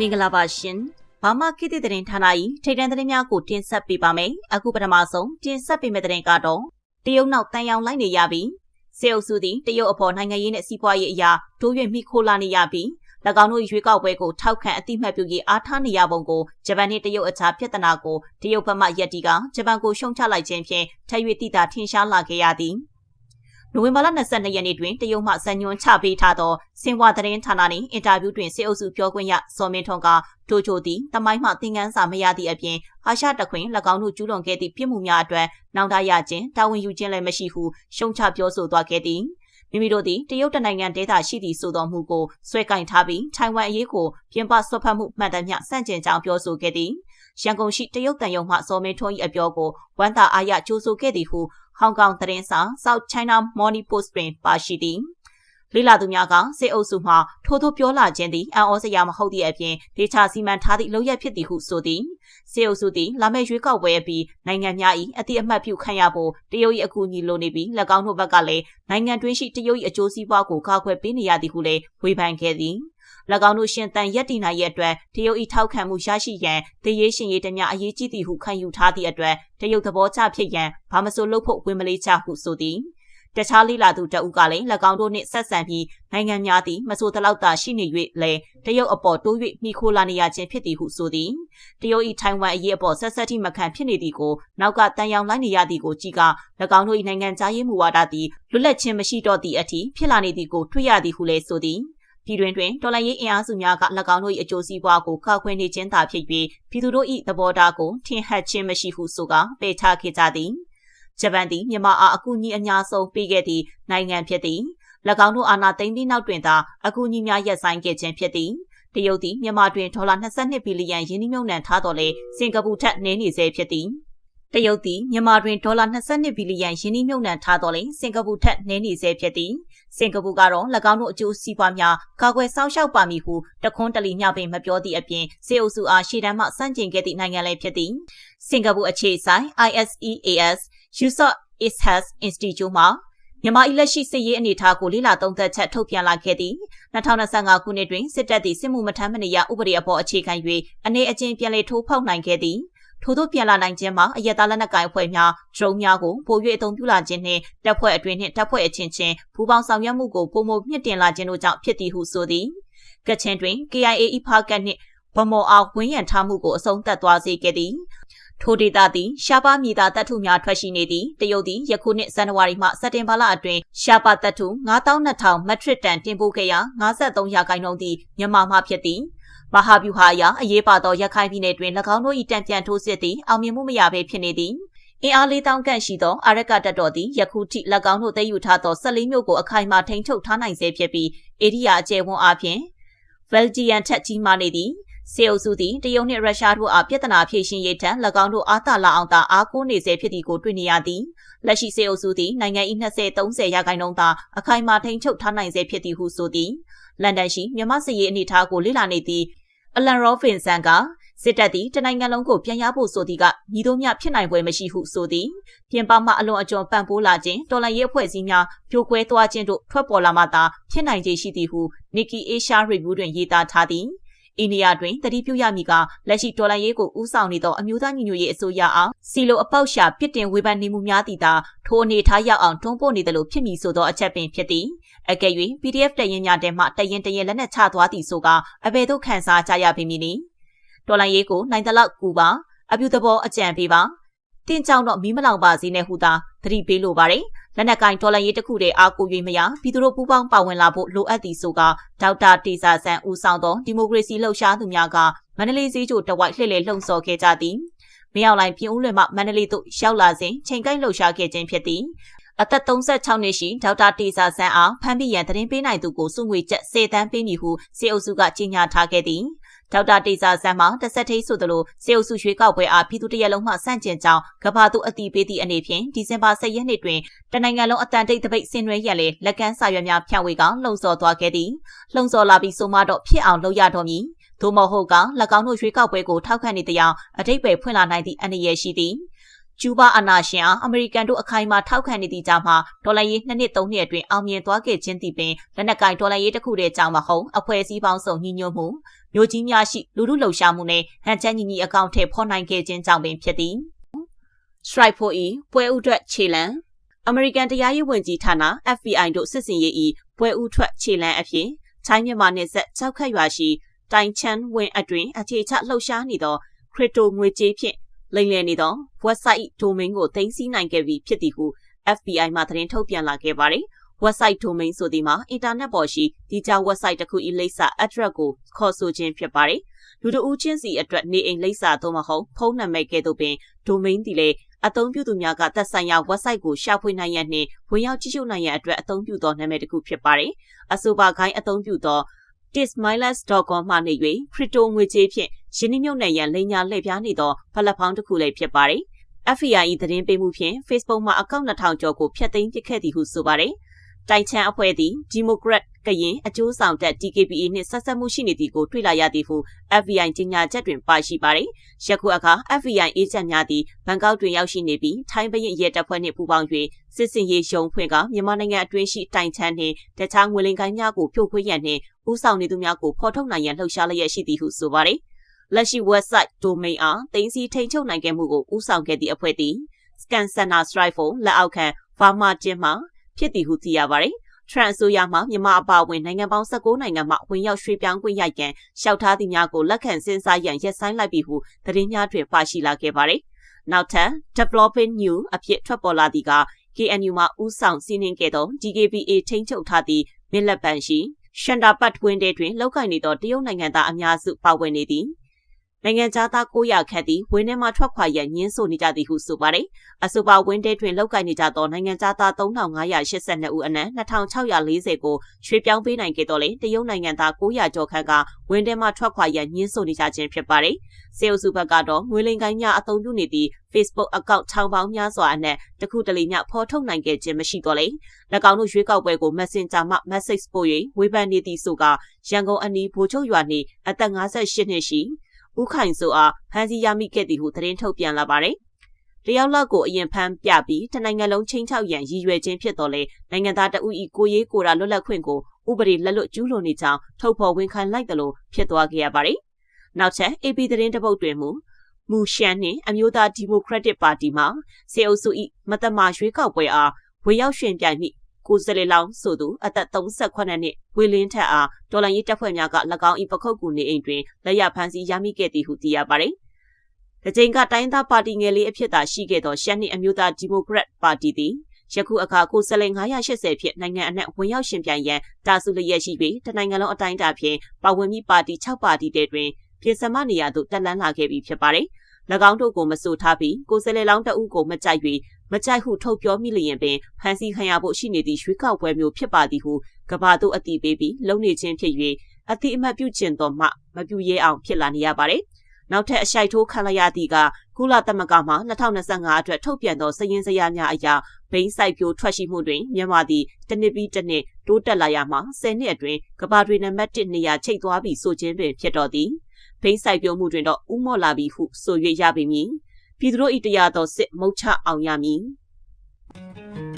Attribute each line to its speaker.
Speaker 1: မင်္ဂလာပါရှင်။ဘာမခေတ်သစ်သတင်းဌာန၏ထိပ်တန်းသတင်းများကိုတင်ဆက်ပေးပါမယ်။အခုပထမဆုံးတင်ဆက်ပေးမယ့်သတင်းကတော့တရုတ်နောက်တန်ရောင်လိုက်နေရပြီးစေအုပ်စုသည်တရုတ်အပေါ်နိုင်ငံရေးနဲ့စီးပွားရေးအရာတိုး၍မိခိုးလာနေရပြီး၎င်းတို့ရွေးကောက်ပွဲကိုထောက်ခံအတိမတ်ပြုရေးအားထားနေရပုံကိုဂျပန်နှင့်တရုတ်အခြားပြဿနာကိုတရုတ်ဘက်မှရက်တီကဂျပန်ကိုရှုံချလိုက်ခြင်းဖြင့်ထပ်၍တိတာထင်ရှားလာခဲ့ရသည်။ နိုဝင်ဘာလ22ရက်နေ့တွင်တရုတ်မှဇန်ညွန်ချပေးထားသောစင်ဝါသတင်းဌာနနှင့်အင်တာဗျူးတွင်စေအုပ်စုပြောခွင့်ရစော်မင်းထွန်းကတိုချိုသည်တမိုင်းမှသင်ခန်းစာမရသည့်အပြင်အာရှတခွင်၎င်းတို့ကျူးလွန်ခဲ့သည့်ပြစ်မှုများအတွက်နောင်တရခြင်းတာဝန်ယူခြင်းလည်းမရှိဟုရှုံချပြောဆိုသွားခဲ့သည်မိမိတို့သည်တရုတ်တနိုင်ငံဒေသရှိသည့်ဆိုသောမှုကိုဆွဲကင်ထားပြီးထိုင်ဝမ်အရေးကိုပြင်ပဆွတ်ဖက်မှုမှန်သမျှစန့်ကျင်ကြောင်းပြောဆိုခဲ့သည်ရန်ကုန်ရှိတရုတ်တန်ယုံမှစော်မင်းထွန်း၏အပြောကိုဝန်တာအာရကြိုးဆိုခဲ့သည်ဟု ဟောင်ကောင်သတင်းစာ South China Morning Post တွင်ပါရှိသည်လေးလာသူများကစစ်အုပ်စုမှထိုးထိုးပြောလာခြင်းသည်အံ့ဩစရာမဟုတ်သည့်အပြင်ဒေချာစီမံထားသည့်လုပ်ရဖြစ်သည်ဟုဆိုသည်စစ်အုပ်စုသည်လာမယ့်ရွေးကောက်ပွဲအပြီးနိုင်ငံများ၏အတိအမှတ်ပြုခံရဖို့တရုတ်၏အကူအညီလိုနေပြီး၎င်းတို့ဘက်ကလည်းနိုင်ငံတွင်းရှိတရုတ်၏အကျိုးစီးပွားကိုကာကွယ်ပေးနေရသည်ဟုလည်းဝေဖန်ခဲ့သည်၎ င်းတို့ရှင်တန်ရက်တည်နိုင်ရဲ့အတွက်တရုတ်ဤထောက်ခံမှုရရှိရန်တရေရှင်ရေးတမျှအရေးကြီးသည်ဟုခံယူထားသည့်အတွက်တရုတ်သဘောချဖြစ်ရန်ဘာမဆိုလုပ်ဖို့ဝင်မလေးချဟုဆိုသည်တခြားလိလာသူတအုပ်ကလည်း၎င်းတို့နှင့်ဆက်ဆံပြီးနိုင်ငံများသည်မဆိုတလောက်သာရှိနေ၍လည်းတရုတ်အပေါ်တိုး၍မိခိုးလာနေရခြင်းဖြစ်သည်ဟုဆိုသည်တရုတ်၏ထိုင်ဝမ်အရေးအပေါ်ဆက်ဆက်ထိမခံဖြစ်နေသည်ကိုနောက်ကတန်ရောင်လိုက်နေရသည်ကိုကြည့်က၎င်းတို့၏နိုင်ငံသားရေးမူဝါဒသည်လွတ်လပ်ခြင်းမရှိတော့သည့်အထိဖြစ်လာနေသည်ကိုတွေ့ရသည်ဟုလည်းဆိုသည် ပြည်တွင်တွင်တော်လှန်ရေးအင်အားစုများက၎င်းတို့၏အကျိုးစီးပွားကိုကာကွယ်နေခြင်းသာဖြစ်၍ပြည်သူတို့၏သဘောထားကိုထင်ဟပ်ခြင်းမရှိဟုဆိုကာပယ်ချခဲ့ကြသည်ဂျပန်သည်မြန်မာအားအကူအညီအများဆုံးပေးခဲ့သည့်နိုင်ငံဖြစ်သည်၎င်းတို့အာဏာသိမ်းပြီးနောက်တွင်သာအကူအညီများရပ်ဆိုင်းခဲ့ခြင်းဖြစ်သည်တရုတ်သည်မြန်မာတွင်ဒေါ်လာ22ဘီလီယံယင်းနှိမ့်နှံထားတော်လဲစင်ကာပူထက်နည်းနေဆဲဖြစ်သည် တရုတ်သည်မြန်မာတွင်ဒေါ်လာ22ဘီလီယံယင်းနှိမ့်နှံထားတော်လဲစင်ကာပူထက်နည်းနေဆဲဖြစ်သည်စင်ကာပူကတော့၎င်းတို့အကျိုးစီးပွားများကာကွယ်စောင့်ရှောက်ပါမည်ဟုတခွန်းတလီမျှပင်မပြောသည့်အပြင်စေအုပ်စုအားရှေ့တန်းမှစန့်ကျင်ခဲ့သည့်နိုင်ငံလည်းဖြစ်သည်စင်ကာပူအခြေဆိုင် ISEAS Yusof Ishas Institute မှာမြန်မာ၏လက်ရှိစစ်ရေးအနေအထားကိုလေ့လာသုံးသပ်ချက်ထုတ်ပြန်လာခဲ့သည်2025ခုနှစ်တွင်စစ်တပ်သည်စစ်မှုမထမ်းမနေရဥပဒေအပေါ်အခြေခံ၍အနေအကျဉ်ပြန်လည်ထိုးဖောက်နိုင်ခဲ့သည် ထို့သောပြန်လာနိုင်ခြင်းမှာအယက်သားလက်နက်ကိုင်အဖွဲ့များဒရုန်းများကိုပို၍အသုံးပြုလာခြင်းနှင့်တပ်ဖွဲ့အတွင်းနှင့်တပ်ဖွဲ့အချင်းချင်းပူးပေါင်းဆောင်ရွက်မှုကိုပုံမမြင့်တင်လာခြင်းတို့ကြောင့်ဖြစ်သည်ဟုဆိုသည်ကချင်တွင် KIA ၏ဖားကတ်နှင့်ဗမော်အားဝင်းရံထားမှုကိုအဆုံးသတ်သွားစေခဲ့သည်ထိုဒေတာသည်ရှားပါမြေသားတပ်ထုများထွက်ရှိနေသည်တရုတ်သည်ယခုနှစ်ဇန်နဝါရီမှစက်တင်ဘာလအတွင်းရှားပါတပ်ထု9200မက်ထရစ်တန်တင်ပို့ခဲ့ရာ53ရာခိုင်နှုန်းသည်မြန်မာမှဖြစ်သည် မဟာဗျူဟာအရအရေးပါသောရခိုင်ပြည်နယ်တွင်၎င်းတို့၏တံပြန်ထိုးစစ်သည်အောင်မြင်မှုမရဘဲဖြစ်နေသည်အင်အားလေးတောင်းခန့်ရှိသောအာရကတပ်တော်သည်ယခုထိ၎င်းတို့သိမ်းယူထားသော14မြို့ကိုအခိုင်အမာထိန်းချုပ်ထားနိုင်ဆဲဖြစ်ပြီးဧရိယာအကျယ်ဝန်းအပြင်ဗယ်ဂျီယန်ထက်ကြီးမားနေသည်စေအုပ်စုသည်တရုတ်နှင့်ရုရှားတို့အားပြဿနာဖြေရှင်းရေးထံ၎င်းတို့အားသာလာအောင်သာအားကိုးနေစေဖြစ်သည်ကိုတွေ့နေရသည်လက်ရှိစေအုပ်စုသည်နိုင်ငံ၏20-30ရာခိုင်နှုန်းသာအခိုင်အမာထိန်းချုပ်ထားနိုင်စေဖြစ်သည်ဟုဆိုသည်လန်ဒန်ရှိမြန်မာစစ်ရေးအနေအထားကိုလေ့လာနေသည့် အလန်ရောဖင်ဆန်ကစစ်တပ်သည်တနိုင်ငံလုံးကိုပြန်ရဖို့ဆိုသည်ကညီတို့များဖြစ်နိုင်ပွဲမရှိဟုဆိုသည်ပြင်ပမှအလွန်အကျွံပံ့ပိုးလာခြင်းတော်လှန်ရေးအဖွဲ့အစည်းများပြိုကွဲသွားခြင်းတို့ထွက်ပေါ်လာမှသာဖြစ်နိုင်ခြေရှိသည်ဟု Nikki Asia Review တွင်ရေးသားထားသည်အိန္ဒိယတွင်တတိပြုရမည်ကလက်ရှိဒေါ်လာရေးကိုဦးဆောင်နေသောအမျိုးသားညီညွတ်ရေးအစိုးရအောင်စီလိုအပေါက်ရှာပြစ်တင်ဝေဖန်နေမှုများသည့်သာထိုအနေထားရောက်အောင်တွန်းပို့နေတယ်လို့ဖြစ်မည်ဆိုသောအချက်ပင်ဖြစ်သည် အကယ်၍ PDF တရင်များတဲမှတရင်တရင်လက်နက်ချသွားသည်ဆိုကအဘယ်သို့ခန်းစားကြရပေမည်နည်းဒေါ်လာရေးကိုနိုင်တလောက်ကူပါအပြူသဘောအကြံပေးပါတင်းကြောင်တော့မီးမလောင်ပါစေနဲ့ဟူသာသတိပေးလိုပါတယ်လက်နက်ကင်ဒေါ်လာရေးတစ်ခုတည်းအားကို၍မရပြည်သူတို့ပူးပေါင်းပါဝင်လာဖို့လိုအပ်သည်ဆိုကဒေါက်တာတေစာဆန်ဦးဆောင်သောဒီမိုကရေစီလှုပ်ရှားသူများကမန္တလေးဈေးချိုတဝိုက်လှည့်လည်လှုံ့ဆော်ခဲ့ကြသည်မရောက်လိုက်ပြင်းဦးလွင်မှမန္တလေးသို့ရောက်လာစဉ်ချိန်ကိုက်လှုပ်ရှားခဲ့ခြင်းဖြစ်သည် အသက်36နှစ်ရှိဒေါက်တာတေစာဆန်းအားဖမ်းပြီးရန်သတင်းပေးနိုင်သူကိုစုငွေကျပ်10တန်းပေးမည်ဟုစေအုပ်စုကကြေညာထားခဲ့သည်ဒေါက်တာတေစာဆန်းမှတဆက်ထိဆိုသလိုစေအုပ်စုရွှေကောက်ပွဲအားပြည်သူတရက်လုံးမှစန့်ကျင်ကြောင်းကဘာသူအတီးပေးသည့်အနေဖြင့်ဒီဇင်ဘာ10ရက်နေ့တွင်တနိုင်ငံလုံးအတန်တိတ်တပိတ်ဆင်နွှဲရန်လေလက်ကမ်းစာရွက်များဖြန့်ဝေကလှုံ့ဆော်သွားခဲ့သည်လှုံ့ဆော်လာပြီးဆိုမှတော့ဖြစ်အောင်လုပ်ရတော့မည်သို့မဟုတ်က၎င်းတို့ရွေးကောက်ပွဲကိုထောက်ခံနေတဲ့အအတိတ်ပဲဖွင့်လာနိုင်သည့်အနေရရှိသည် ကျူးဘာအနာရှင်အားအမေရိကန်တို့အခိုင်အမာထောက်ခံနေသည့်ကြောင့်မှဒေါ်လာရေးနှစ်နှစ်သုံးနှစ်အတွင်းအောင်မြင်သွားခဲ့ခြင်းသည်ပင်လက်နက်ကင်ဒေါ်လာရေးတစ်ခုတည်းကြောင့်မဟုတ်အဖွဲ့အစည်းပေါင်းစုံညီညွတ်မှုမြို့ကြီးများရှိလူလူလှုပ်ရှားမှုနဲ့ဟန်ချက်ညီညီအကောင့်ထဲဖော်နိုင်ခဲ့ခြင်းကြောင့်ပင်ဖြစ်သည် Strike for E ပွဲဥထွက်ခြေလံအမေရိကန်တရားရေးဝန်ကြီးဌာန FBI တို့စစ်စင်ရေး၏ပွဲဥထွက်ခြေလံအဖြစ်ချိုင်းမြန်မာနယ်စပ်ကြောက်ခတ်ရွာရှိတိုင်ချန်ဝင်းအတွင်အခြေချလှုပ်ရှားနေသောခရစ်တိုငွေကြေးဖြင့် လိမ်လည်နေသော website domain ကိုသိမ်းဆည်းနိုင်ခဲ့ပြီဖြစ်သည်ဟု FBI မှသတင်းထုတ်ပြန်လာခဲ့ပါတယ်။ website domain ဆိုသည်မှာအင်တာနက်ပေါ်ရှိဒီကြောင် website တစ်ခု၏လိပ်စာ address ကိုခေါ်ဆိုခြင်းဖြစ်ပါတယ်။လူတို့ဦးချင်းစီအတွက်နေအိမ်လိပ်စာသို့မဟုတ်ဖုန်းနံပါတ်ကဲ့သို့ပင် domain သည်လေအသုံးပြုသူများကသက်ဆိုင်ရာ website ကိုရှာဖွေနိုင်ရန်နှင့်ဝင်ရောက်ကြည့်ရှုနိုင်ရန်အတွက်အသုံးပြုသောနာမည်တစ်ခုဖြစ်ပါတယ်။အဆိုပါဂိုင်းအသုံးပြုသော tismiles.com မှနေ၍ခရစ်တိုငွေကြေးဖြင့် ယင်းနှမြုပ်နှံရန်လိမ်ညာလှည့်ပြားနေသောဖလက်ဖောင်းတစ်ခုလည်းဖြစ်ပါတယ်။ FBI ၏သတင်းပေးမှုဖြင့် Facebook မှာအကောင့်2000ကျော်ကိုဖျက်သိမ်းပစ်ခဲ့သည်ဟုဆိုပါတယ်။တိုင်ချန်အဖွဲ့သည် Democrat ကရင်အကျိုးဆောင်တဲ့ DKBA နှင့်ဆက်ဆက်မှုရှိနေသည်ကိုတွေ့လာရသည်ဟု FBI ကြေညာချက်တွင်ပါရှိပါတယ်။ယခုအခါ FBI အေဂျင့်များသည်ဘန်ကောက်တွင်ရောက်ရှိနေပြီးထိုင်းဘရင်ရဲတပ်ဖွဲ့နှင့်ပူးပေါင်း၍စစ်စင်ရေးရုံးဖွင့်ကမြန်မာနိုင်ငံအတွင်းရှိတိုင်ချန်နှင့်တခြားငွေလိမ်ကိုင်းများကိုဖြိုခွင်းရန်နှင့်ဦးဆောင်နေသူများကိုဖော်ထုတ်နိုင်ရန်လှုံ့ဆော်လျက်ရှိသည်ဟုဆိုပါတယ်။ လက်ရှိ website domain အားတင်စီထိန်ချုပ်နိုင်ခဲ့မှုကိုဦးဆောင်ခဲ့သည့်အဖွဲ့သည် Scan Center Strike လက်အောက်ခံ Pharma ကျင်းမှဖြစ်သည်ဟုသိရပါတယ်။ Trans ဆိုရမှာမြန်မာအပါအဝင်နိုင်ငံပေါင်း19နိုင်ငံမှဝင်ရောက်ရွှေ့ပြောင်းခွင့်ရရန်လျှောက်ထားသည့်များကိုလက်ခံစဉ်းစားရန်ရက်ဆိုင်လိုက်ပြီဟုသတင်းများတွင်ပါရှိလာခဲ့ပါတယ်။နောက်ထပ် Developing New အဖြစ်ထွက်ပေါ်လာသည့်က KNU မှဦးဆောင်စီးနှင်းခဲ့သော DKBA ထိန်းချုပ်ထားသည့်မြစ်လက်ပံရှိရှန်တာပတ်ဝင်းတဲတွင်လောက်ကင်နေသောတရုတ်နိုင်ငံသားအများစုပါဝင်နေသည် နိုင်ငံသား900ခန့်သည်ဝင်းထဲမှထွက်ခွာရန်ညှင်းဆိုနေကြသည်ဟုဆိုပါတယ်။အဆိုပါဝင်းတဲတွင်လောက်ကင်နေကြသောနိုင်ငံသား3582ဦးအနက်2640ကိုရွှေ့ပြောင်းပေးနိုင်ခဲ့တော့လေတရုတ်နိုင်ငံသား900ကျော်ခန့်ကဝင်းထဲမှထွက်ခွာရန်ညှင်းဆိုနေကြခြင်းဖြစ်ပါတယ်။စေအုပ်စုဘက်ကတော့ငွေလိမ်ကိုင်းများအသုံးပြုနေသည့် Facebook အကောင့်ထောင်ပေါင်းများစွာအနက်တခုတလေမျှဖော်ထုတ်နိုင်ခဲ့ခြင်းမရှိတော့လေ။၎င်းတို့ရွေးကောက်ပွဲကို Messenger မှ message ပို့၍ဝေဖန်နေသည်ဆိုကရန်ကုန်အနီးဗိုလ်ချုပ်ရွာနှင့်အသက်58နှစ်ရှိ ဦးခိုင်စိုးအားဖမ်းဆီးရမိခဲ့သည်ဟုသတင်းထုတ်ပြန်လာပါတယ်။တယောက်လောက်ကိုအရင်ဖမ်းပြပြီးတနိုင်ငံလုံးချင်းချောက်ရန်ရည်ရွယ်ခြင်းဖြစ်တော်လဲနိုင်ငံသားတအူဤကိုရေးကိုရာလွတ်လပ်ခွင့်ကိုဥပဒေလက်လွတ်ကျူးလွန်နေကြောင်းထုတ်ဖော်ဝန်ခံလိုက်တယ်လို့ဖြစ်သွားခဲ့ရပါတယ်။နောက်ချက် AP သတင်းတပုတ်တွင်မူမူရှန်နှင့်အမျိုးသားဒီမိုကရက်တစ်ပါတီမှစေအုပ်စု၏မတမာရွေးကောက်ပွဲအားဝေရောက်ရှင်ပြိုင်မိ ကိုစလေလောင်ဆိုသူအသက်38နှစ်ဝေလင်းထက်အားဒေါ်လာရေးတပ်ဖွဲ့များက၎င်း၏ပခုတ်ကူနေအိမ်တွင်လက်ရဖမ်းဆီးရမိခဲ့သည်ဟုသိရပါသည်။ဒီချိန်ကတိုင်းသားပါတီငယ်လေးအဖြစ်သာရှိခဲ့သောရှမ်းနှင့်အမျိုးသားဒီမိုကရက်ပါတီသည်ယခုအခါကိုစလိန်980ဖြစ်နိုင်ငံအနှံ့ဝင်ရောက်ရှင်ပြိုင်ရန်တာစုလျက်ရှိပြီးတနိုင်ငံလုံးအတိုင်းအတာဖြင့်ပါဝင်ပြီးပါတီ6ပါတီတဲတွင်ပြင်ဆင်မနေရသို့တက်လန်းလာခဲ့ပြီးဖြစ်ပါတယ်။၎င်းတို့ကိုမဆိုထားပြီးကိုစလေလောင်းတအုပ်ကိုမကြိုက်၍ မကြိုက်ဟုထုတ်ပြောမိလျင်ပင်ဖန်စီခံရဖို့ရှိနေသည့်ရွှေကောက်ပွဲမျိုးဖြစ်ပါသည်ဟုကဘာတို့အတိပေးပြီးလုံနေခြင်းဖြစ်၍အတိအမှတ်ပြုကျင်တော်မှမပြုရဲအောင်ဖြစ်လာနေရပါတယ်။နောက်ထပ်အရှိုက်ထိုးခံရသည့်ကကုလသမဂ္ဂမှ2025အတွက်ထုတ်ပြန်သောစည်ရင်းစရာများအရာဘိန်းဆိုင်ပြိုထွက်ရှိမှုတွင်မြန်မာသည်တစ်နှစ်ပြီးတစ်နှစ်တိုးတက်လာရမှာ10နှစ်အတွင်းကဘာတွေနံပါတ်1နေရာချိတ်သွားပြီးဆိုခြင်းပင်ဖြစ်တော်သည်ဘိန်းဆိုင်ပြိုမှုတွင်တော့ဥမော့လာပြီဟုဆို၍ရပေမည် ပြည်သူတို့ဤတရားတော်စစ်မုတ်ချအောင်ရမည်။